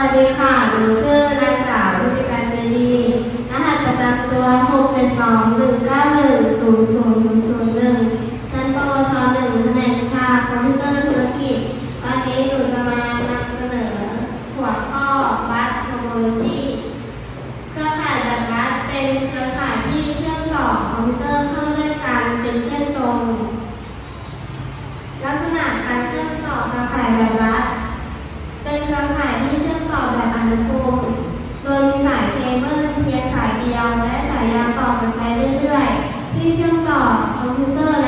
วัสดีค่ะ หนูชื่อนางสาวรุจิการเจดีรหัสประจำตัว6 1 2 1 9 1 0 0 0 0 1ชั้นปวช1แผนกวิชาคอมพิวเตอร์ธุรกิจ วันนี้หนูจะมานำเสนอ หัวข้อบัสโทโมโลจีเครือข่ายแบบบัสเป็นเครือข่ายที่เชื่อมต่อคอมพิวเตอร์เข้าด้วยกันเป็นเส้นตรง ลักษณะการเชื่อมต่อเครือข่ายแบบบัสป็นเครือข่ายที่เชื่อมต่อแบบอ นุกรมโดยมีสายเคเบิลเพียงสายเดียว และสายยาวต่อกันไปเรื่อยๆ ที่เชื่อมต่อคอมพิวเตอร์และ